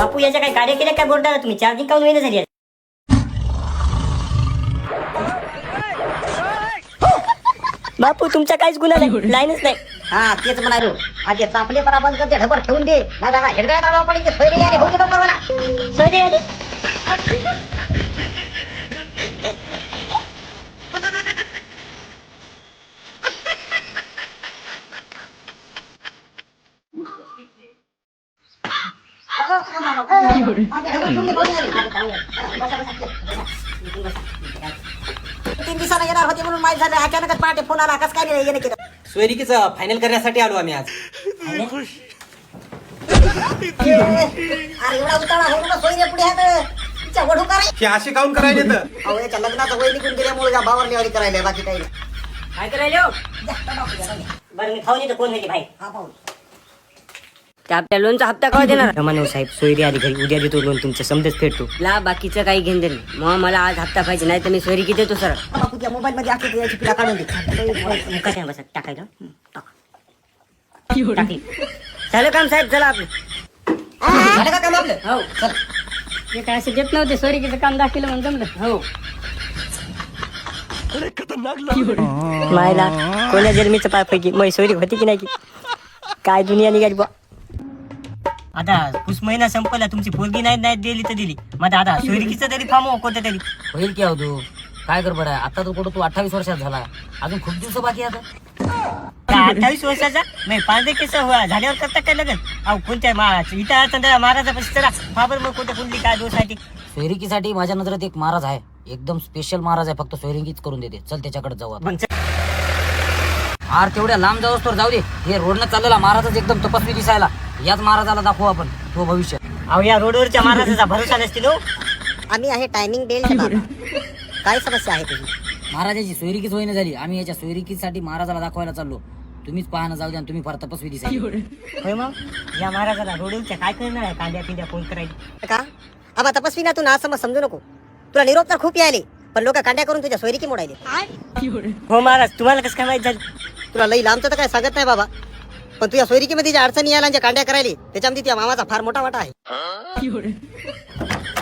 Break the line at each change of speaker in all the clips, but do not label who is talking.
बापू याच्या काही गाड्या केल्या काय बोलता तुम्ही? चार्जिंग काऊन वेळ झाली? बापू तुमचा काहीच गुन्हा नाही. लाईनच नाही.
हा तेच म्हणालो. आधी चापले परा बंद करते ढबर ठेवून दे. ना दादा हेडगाय दादा पण सोयरे आले. भाऊ मला
सोयरे आले.
तीन दिवसाला येणार होते म्हणून माहीत झालं अचानकच पहाटे फोन आला कस काय नाही येणं केलं
सोयरिकीच फायनल करण्यासाठी आलो आम्ही आज.
अरे एवढा उताळा हो ना सोयरे पुढे हात तिच्या वढू कराय
हे असे काऊन करायले तर
अहो याच्या लग्नाचं वय निघून गेल्यामुळे या भावावर लेवारी करायला बाकी काही नाही
काय करायला? बरं मी खाऊन येतो कोण होती भाई
हा पाहून
ते आपल्या लोनचा हप्ता कवा देणार? मानव साहेब सोयरी आली घरी उद्या देतो लोन तुमचं समजच फेडतो ला बाकीचं काही घेऊन देईल मग मला आज हप्ता पाहिजे नाही तर मी सोयरी किती देतो सर?
बापू त्या मोबाईल मध्ये आखी याची पिला काढून दे.
कशा बसत टाकायला. टाकली झालं काम साहेब चला आपलं.
झालं का काम आपलं?
हो. चल.
ते काय असे देत नव्हते सोयरिकीचं काम दाखवलं म्हणून जमलं.
हो. मायला कोण्या जन्मीचं पाय पैकी मै सोयरी होती की नाही की? काय दुनिया निघाली बा आता पुस महिना संपला तुमची पोरगी नाही नाही दिली तर दिली. मग आता सोयरिकीचं तरी फार्म कोणतं तरी.
होईल की अहो तू? काय कर बडा आता तर कुठं तू अठ्ठावीस वर्षात झाला. अजून खूप दिवस बाकी आहे आता.
अठ्ठावीस वर्षाचा? नाही पाच केस झाल्यावर करता काय लगन अहो कोणत्या इथं चंद्रा महाराजा पशी चला. फाबर मग कोणत्या कुंडली काय दोष आहे ते?
सोयरिकीसाठी माझ्या नजरेत एक महाराज आहे. एकदम स्पेशल महाराज आहे. फक्त सोयरिकीच करून देते. चल त्याच्याकडे जाऊ आपण
मग चल.
आर तेवढ्या लांब जाऊस तर जाऊ दे. हे रोडनं चाललेला महाराजच एकदम तपस्वी दिसायला. याच महाराजाला दाखवू आपण तो भविष्य
अहो या रोडवरच्या महाराजाचा भरोसा नसतील हो.
आम्ही आहे टायमिंग बेल्ट काय समस्या आहे तुझी
महाराजाची सोयरिकीच होईना झाली. आम्ही याच्या सोयरिकीसाठी महाराजाला दाखवायला चाललो. तुम्हीच पाहणं जाऊ द्या आणि तुम्ही फार तपस्वी दिसायला
होय मग? या महाराजाला रोडवरच्या काय करणार आहे? कांद्या पिंद्या कोण करायची?
का? आबा तपस्वी ना तू ना समज समजू नको. तुला निरोप तर खूप यायले पण लोक कांड्या करून तुझ्या सोयरीकी मोडायले.
हो महाराज तुम्हाला कसं काय माहीत झालं?
तुला लई लांबचं तर काय सांगत नाही बाबा. पण तुझ्या सोयरिकीमध्ये ज्या अडचणी यायला ज्या कांड्या करायले त्याच्यामध्ये तुझ्या मामाचा फार मोठा वाटा आहे.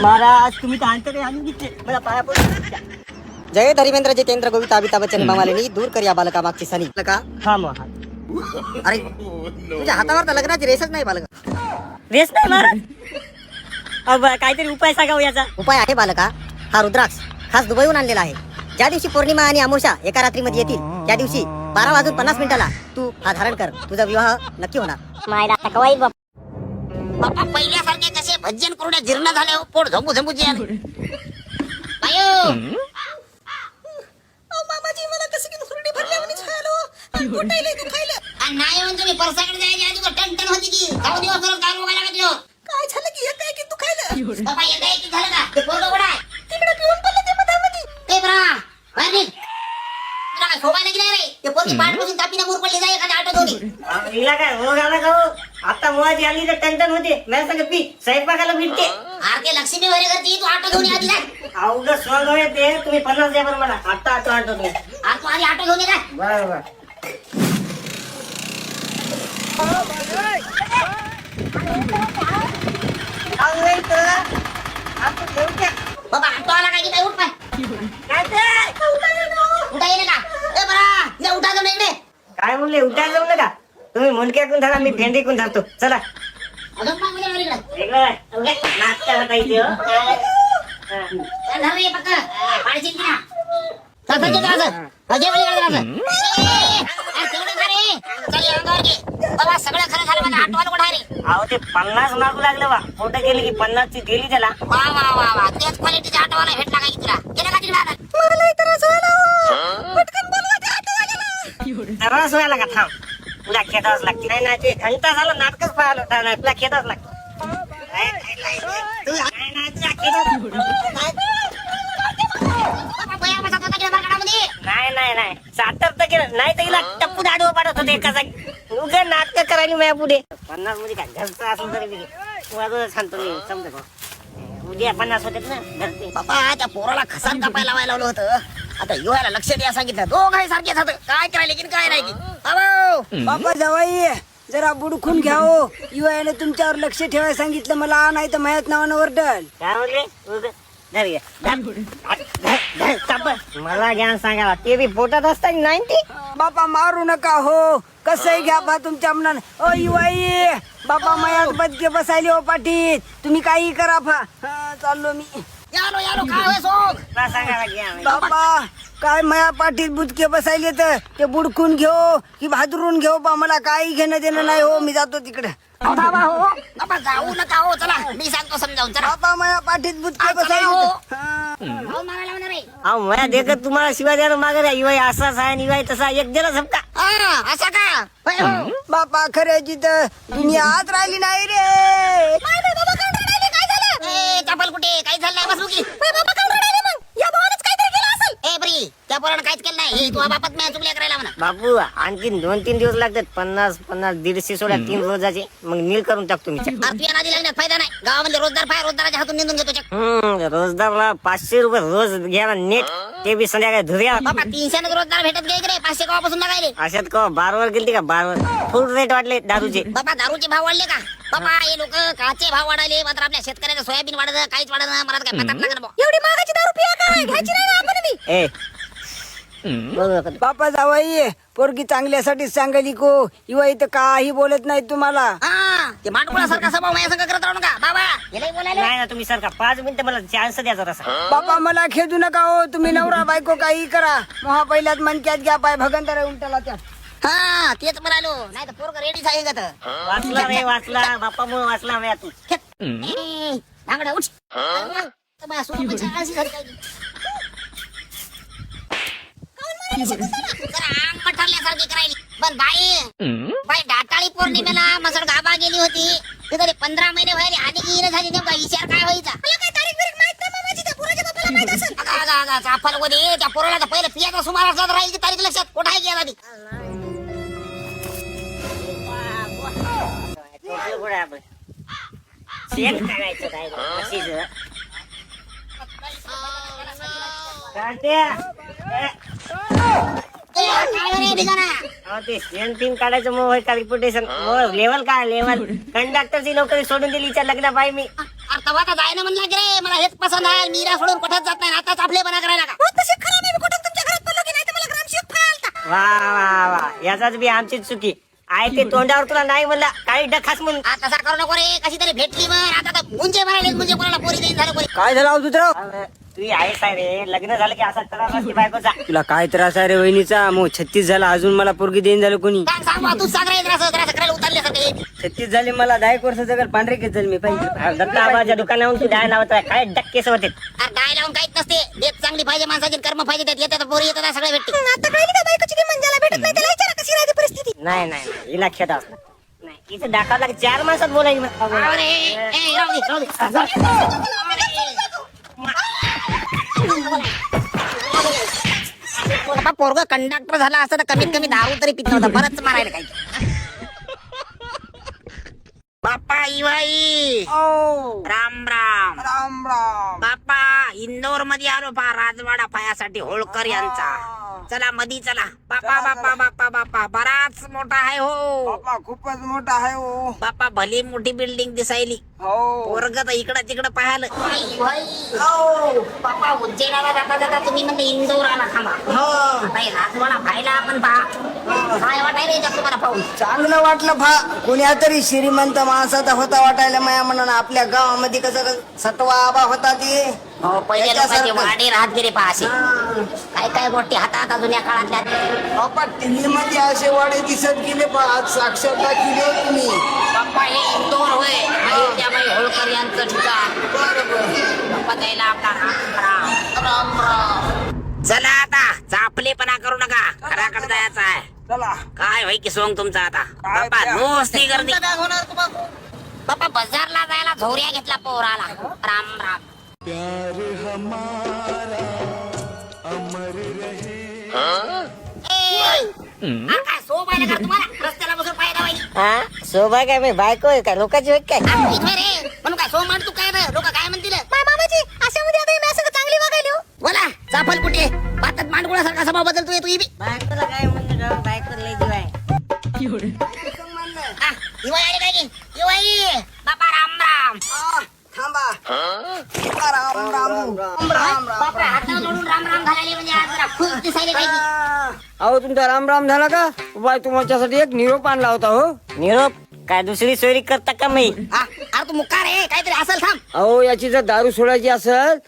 महाराज तुम्ही तर अंतर आणून घेतले. मला पाया पडून
जय धर्मेंद्र जितेंद्र गोविता अमिताभ बच्चन मामालिनी दूर कर या बालका मागची सनी. का
हा हा
अरे तुझ्या हातावर तर लग्नाची रेसच नाही बालका.
वेस नाही महाराज? काहीतरी उपाय सांगा याचा.
उपाय आहे बालका. हा रुद्राक्ष खास दुबईहून आणलेला आहे. ज्या दिवशी पौर्णिमा आणि अमोशा एका रात्रीमध्ये येतील त्या दिवशी बारा वाजून पन्नास मिनिटाला तू हा धारण कर. तुझा विवाह नक्की होणार.
मायला आता कवाई बाप
बापा पहिल्यासारखे कसे भजन करून जीर्ण झाले हो, पोट झोंबू झोंबूचे मामाजी मला कसं की दुसरी भरल्या म्हणे पोटायले दुखायलं
नाही म्हणजे मी परसाकडे जायच्या आधी टन टन होती की. जाऊ दिवस रोज काय
झालं की? एक काय की दुखायलं
बाबा एक झालं का? ते आहे?
तिकडे पिऊन पडलं ते मधामध्ये
ते बरा बाहेर निघ. तुला काय झोपायला गेलं रे. पोरगी पाठपासून तापीने मूर पडली जाय एखाद्या आटो दोन्ही
हिला काय रोग आला का हो आता मुळाची आली तर टनटन होते. मला सांग पी स्वयंपाकाला भिडते
आरती लक्ष्मी वगैरे करते तू आटो ये आधी जाय
अवघड स्वांग होय ते तुम्ही पन्नास द्या बरं मला. आता आठवण आणतो तुम्ही
आज तू आधी आटो घेऊन ये काय
बरोबर
बाबा आटो आला काय की काय उठ पाय. उठा येणे का ए बरा या उठा जाऊन इकडे
काय म्हणले उठायला जमलं का तुम्ही मुंडक्याकून धरा मी फेंडीकून धरतो चला
पाहिजे म्हणजे इकडे
नाश्ता होता इथे हो. हा.
चल धर रे ना चल चल चल चल सगळं खरं झालं मला आलं कुठं रे?
अहो ते पन्नास मागू लागलं बा. फोटो गेले की पन्नास ची दिली त्याला.
वा वा वा वा. तेच क्वालिटीचा ऑटोवाला भेटला काय की तुला गेला का तिकडे आता?
तरच व्हायला का? थांब. तुला खेळावंच लागते. नाही नाही ते घंटा झाला नाटकच पाहायला होता. नाही तुला खेळावंच लागतं. तू- नाही, नाही, तुला खेळावंच- नाही नाही. सातर तर केलं. नाही तर हिला टप्पू दाडू पाडत होते एका जागी. उगा नाटक करायला माझ्या पुढे. पन्नासमध्ये काय? घरचं असून तरी बी वाजवत सांगतो मी समजा का? उद्या पन्नास होते ना घरचे.
बाबा त्या पोराला खसान कापायला लावायला लावलं होतं. आता युवाला लक्ष द्या सांगितलं. दोघाही सारखेच होतं. काय करायला की काय नाही की अबो!
बाबा जवाई
जरा बुडखून घ्या हो युवाने तुमच्यावर लक्ष ठेवायला सांगितलं. मला नाही तर मायात नावानं ओरडल.
काय म्हणले मला ज्ञान सांगायला ते बी पोटात असतात नाईन्टी?
बापा मारू नका हो. कसंही घ्या बा तुमच्या मनानं. ओ युवाई बापा मायात बदके बसायले हो पाठीत तुम्ही काही करा फा. हा, चाललो मी.
यालो यालो काय होय सोग
सांगायला घ्या
बापा काय माया पाठीत बुदके बसायले तर ते बुडकून घेऊ की भादरून घेऊ बा. मला काही घेणं देणं नाही हो. मी जातो तिकडे.
थांबा हो बाबा जाऊ नका हो चला. मी सांगतो समजावून चला.
बापा माया पाठीत बुदके
आ, चला
बसायले
हो.
तर. हा.
भाऊ मारायला होणार आहे.
अहो मला देखत तुम्हाला शिवाय द्यायला मागे इवाई असाच आहे आणि इवाई तसा एक दिला झपका
हा, असं का? होय, हो.
बापा खऱ्याची तर दुनिया आत राहिली नाही रे.
ए, चपल कुठे? काही झालं नाही बसू की. ए बरी. त्या पोरानं काहीच केलं नाही. हे तुझ्या बापात मी चुकल्या करायला म्हणा
बापू आणखीन दोन तीन दिवस लागतात. पन्नास पन्नास दीडशे सोळा तीन रोजाचे मग नील करून टाकतो मी चक.
आरतीया नादी लागण्यात फायदा नाही. गावामध्ये रोजदार पाय रोजदाराच्या हातून निंदून घेतो चक.
हम्म रोजदारला पाचशे रुपये रोज घ्यायला नेट. ते बी संध्याकाळी धुऱ्या
बाबा तीनशे रोजदार भेटत गे रे पाचशे गावापासून लागायले
अशात का बारवर गेलती का? बारवर. फुल रेट वाटले दारूचे.
बाबा दारूचे भाव वाढले का? बाबा हे लोक काचे भाव वाढले मात्र आपल्या शेतकऱ्याचं सोयाबीन वाढत काहीच वाढत नाही. मला तर काय पतात लागणार एवढी महागाची दारू पिया काय घ्यायची
ए.
बापा जावाई पोरगी चांगल्यासाठी सांगली को युवा इथं काही बोलत नाही तुम्हाला.
हा ते मांडकुळा सारखा स्वभाव माझ्या संग करत राहू नका. बाबा यालाही बोलायला.
नाही ना तुम्ही सारखा पाच मिनिटं मला चान्स द्या जरासा.
बापा मला खेदू नका हो. तुम्ही नवरा बायको काही करा. महा पहिल्यात मनक्यात घ्या पाय भगंतर उमटला त्या.
हा तेच म्हणालो. नाही तर पोरग रेडी आहे का तर.
वाचला रे वाचला. बाप्पा मुळे वाचला तू
उठ. माझ्या आळशी झाली काय ती. जरा अंग पठारल्यासारखी करायली. पण बाई बाई डाटाळी पौर्णिमेला मसड गाबा गेली होती. तिथे ते पंधरा महिने व्हायले आणि की येणं झाली नेमका विचार काय व्हायचा? चाफलमध्ये त्या पोराला तर पहिलं पियाचा सुमार असला तर राहील ती तारीख लक्षात? कुठे गेला ती?
काय ते शेण पिन काढायचं मग कॅल्क्युलेशन लेवल काय लेवल कंडक्टरची नोकरी सोडून दिली हिच्या लग्न पाय मी.
अरे तेव्हा तर जायना म्हणला की रे मला हेच पसंत आहे मीरा सोडून कुठेच जात नाही आताच आपले बना करायला का? तशी खरं मी कुठं तुमच्या घरात पडलो की नाही तर मला ग्रामशिक फायलता
वा वा वा. याचाच बी आमची चुकी. आहे ते तोंडावर तुला नाही म्हणला काही डखास म्हणून.
आता तसा करू नको रे कशी तरी भेटली मग आता तर मुंजे म्हणाले म्हणजे कोणाला पोरी देईन झालं
काय झालं दुसरं
अरे, तू आहेस आहे रे. लग्न झालं की असा त्रास असते बायकोचा
तुला काय त्रास आहे रे वहिनीचा? मग छत्तीस झाला अजून मला पोरगी देईन झालं कोणी?
सांग सांग बा, तू सांग रे हे.
छत्तीस झाले मला दहा एक वर्ष जगल पांढरे केस झाले मी. पाहिजे
दत्ता आबाच्या दुकानावरून तू द्यायला लावत आहे. काय डक्केस होते
अरे डाय लावून काहीच नसते. देत चांगली पाहिजे माणसाची कर्म पाहिजे त्यात. येतात पोरी येतात सगळे भेटते. आता कळली का बायकोची की मंजाला? भेटत नाही त्याला. विचारा कशी राहते परिस्थिती.
नाही नाही नाही, हिला खेळ असणार. नाही इथे दाखवा चार माणसात बोलायची
अरे ए, राहू दे, राहू दे. बाबा पोरग कंडक्टर झाला असता तर कमीत कमी दारू तरी पित नव्हता बरंच मारायला काही. इवाई राम राम
राम राम
बाप्पा इंदोरमध्ये आलो पा राजवाडा पायासाठी होळकर यांचा. चला मधी चला. बाप्पा बाप्पा बाप्पा बाप्पा बराच मोठा आहे हो.
बापा खूपच मोठा आहे हो.
बाप्पा भली मोठी बिल्डिंग दिसायली.
हो.
पोरग तर इकडं तिकडं पाहिलं. बाप्पा उज्जैनाला जाता जाता तुम्ही म्हणजे इंदोर आला थांबा. हे. राजवाडा पाहिला आपण पहा. काय वाटायला येतात तुम्हाला पाहून?
चांगलं वाटलं फा कोण्या तरी श्रीमंत माणसाचा होता वाटायला माया म्हणून आपल्या गावामध्ये कसं सटवा आबा होता ते.
हो पहिले लोकांचे
त्याच्यासारखं.
वाडे राहत गेले पहा असे काय काय गोष्टी हातात जुन्या काळातल्या?
बापा टीव्ही मध्ये असे वाडे दिसत गेले पा आज साक्षात केले हो तुम्ही.
बाप्पा हे इंदोर होय. होळकर यांचं ठिकाण. आपला राम राम. राम राम. चला आता चापलेपणा करू नका. घराकडे जायचं आहे.
चला.
काय होय की सोंग तुमचा आता? बाप्पा नुसती गर्दी. बाप्पा बाजारला जायला झोऱ्या घेतला पोराला. राम राम. ए, हा काय सोब आहे का? तुम्हाला रस्त्याला बसून पाय दावायची
हा? शोभा काय मी बायको आहे काय लोकांची होय काय?
रे. म्हणून काय सोम तू काय लोक काय म्हणतील? मामाची अशामध्ये आता मी असं चांगली वागायली हो. बोला चाफल कुठे? पातात मांडगुळासारखा स्वभाव बदलतोय तू बी
बायकोला काय म्हणतो बायको लय जीव आहे
हा, युवाई आली काय की युवाई बापा राम राम
आ, थांबा राम राम राम राम राम
बापा हातावर जोडून राम राम घालायले म्हणजे आज जरा खुश दिसायले
आ, अहो तुमचा राम राम झाला का? बाय तुमच्यासाठी एक निरोप आणला होता हो.
निरोप? काय दुसरी सोयरी करता का मी?
हा, अरे तू मुक्कार आहे काहीतरी असेल थांब.
अहो याची जर दारू सोडायची असेल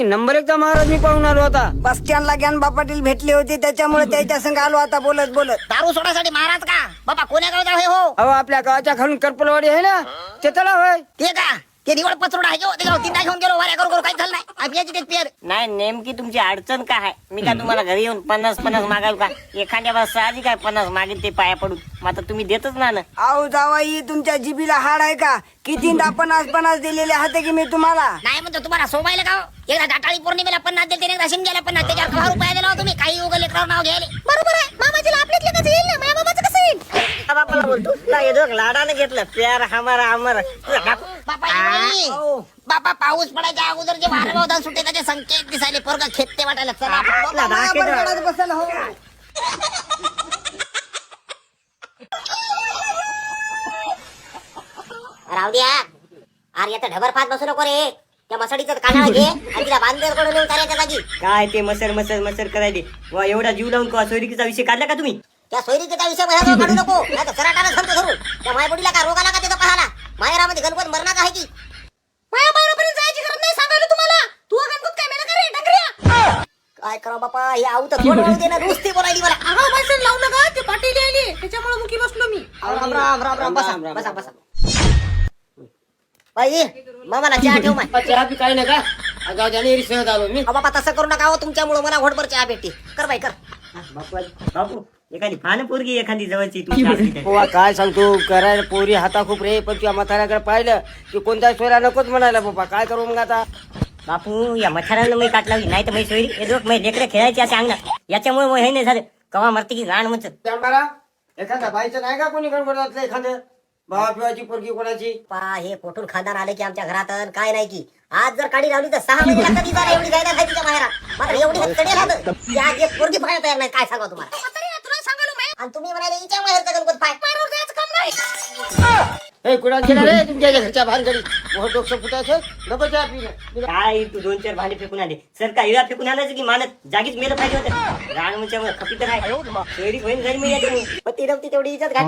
नंबर एकचा महाराज मी पाहून आलो होता बस स्टँडला ज्ञानबा पाटील भेटले होते त्याच्यामुळे त्याच्या संग आलो आता बोलत बोलत.
दारू सोडासाठी महाराज का? बाबा कोण्या गावचा होय हो?
अहो आपल्या गावाच्या खालून करपलवाडी आहे ना? ते तलाव आहे
ते का? ते निवड पचरोड आहे की हो? त्याच्यावर तीनदा घेऊन गेलो वाऱ्या करू करू काही झालं नाही. आम्ही तेच पियर.
नाही नेमकी तुमची अडचण काय आहे? मी काय तुम्हाला घरी येऊन पन्नास पन्नास मागाल का? एखाद्या बस साहजिक काय पन्नास मागेल ते पाया पडून. मग आता तुम्ही देतच ना ना.
अहो जावाई तुमच्या जिबीला हाड आहे का? कितींदा पन्नास पन्नास दिलेले हाते की मी तुम्हाला?
नाही म्हणतो तुम्हाला सोबायला का हो? एकदा डाटाळी पौर्णिमेला पन्नास दिले एकदा शिमग्याला पन्नास त्याच्यावर रुपये दिला हो तुम्ही? काही उगले लेकरावर नाव घ्यायले. बरोबर आहे. मामाजीला आपल्यातले कसं येईल ना? माझ्या बाबाचं कसं येईल
बापाला बोलतो तुला हे दोघ लाडानं घेतलं प्यार हमारा अमर तुझा बाप
बापा येई. बापा पाऊस पडायच्या अगोदर जे वारं होता सुटे त्याचे संकेत दिसायले पोरगा खेपते वाटायला चला आपण
आपला राखेल
बडबडत बसेल हो
राहू द्या. अरे आता ढबर फात बसू नको रे. त्या मसाडीचं कानाला घे आणि तिला बांधरकडून नेऊन करायच्या जागी.
काय ते मसर मसर मसर करायले वा एवढा जीव लावून का सोयरिकीचा विषय काढला का तुम्ही?
त्या सोयरीचा विषय माझ्याजवळ काढू नको. नाही तर सराटानं सांगतो धरू. त्या मायबुडीला का रोग आला का तिथं पाहाला मायरामध्ये गणपत मरणाचा आहे की?
माया जायची गरज नाही सांगायला तुम्हाला. तू गणपत काय मेला का रे? डंगऱ्या?
काय करा बापा? हे आऊ तर थोडं दे ना नुसती बोलायली मला.
अगं भाषण लावू नका. ते पाटील त्याच्यामुळे मुकी बसलो मी.
राम राम राम राम. बसा बसा बसा. बाई मामाला चहा ठेव माय.
चहा बी काही नाही का गाव जानेरी सहज आलो मी.
अहो बाबा तसं करू नका. हो तुमच्यामुळे मला घोटभर चहा भेटते. कर बाई कर.
बापू बापू एखादी फान पोरगी एखादी जवळची तुमच्या असली तर.
बाबा काय सांगतो? करायला पोरी हाता खूप रे पण तुझ्या म्हाताऱ्याकडे पाहिलं की कोणत्या सोयरा नकोच म्हणायला बाबा काय करू मग आता?
बापू या मठारानं मी काट लावली नाही तर मी सोयरी. हे दोघ मी लेकरं खेळायची असे अंगणात. याच्यामुळे मग हे नाही झालं. कवा मरते की रान म्हणत
एखादा बाईचं नाही का कोणी गणपतातलं एखादं? भावा पिवाची पोरगी कोणाची?
पा हे कोठून खानदान आले की आमच्या घरात अन काय नाही की. आज जर काढी लावली तर सहा महिने लागतात ती जरा एवढी जायला तिच्या बाहेर. मात्र एवढी राहत की आज एक पोरगी पाहायला तयार नाही. काय सांगा तुम्हाला? आणि तुम्ही म्हणाले हिच्या गणपत पाय.
मारून जायचं काम नाही.
हे कुणा गेला रे तुमच्या इथे घरच्या भानगडी मोठं डोकं फुटायचं नको चहा पिणं
काय तू दोन चार भांडे फेकून आले सर काय फेकून आणायचं की मानत? जागीच मेलं पाहिजे होतं. रान म्हणजे खपी तर आहे सोयरी होईन घरी मी याच्यामुळे.
पण ती नव्हती तेवढी इज्जत घातली.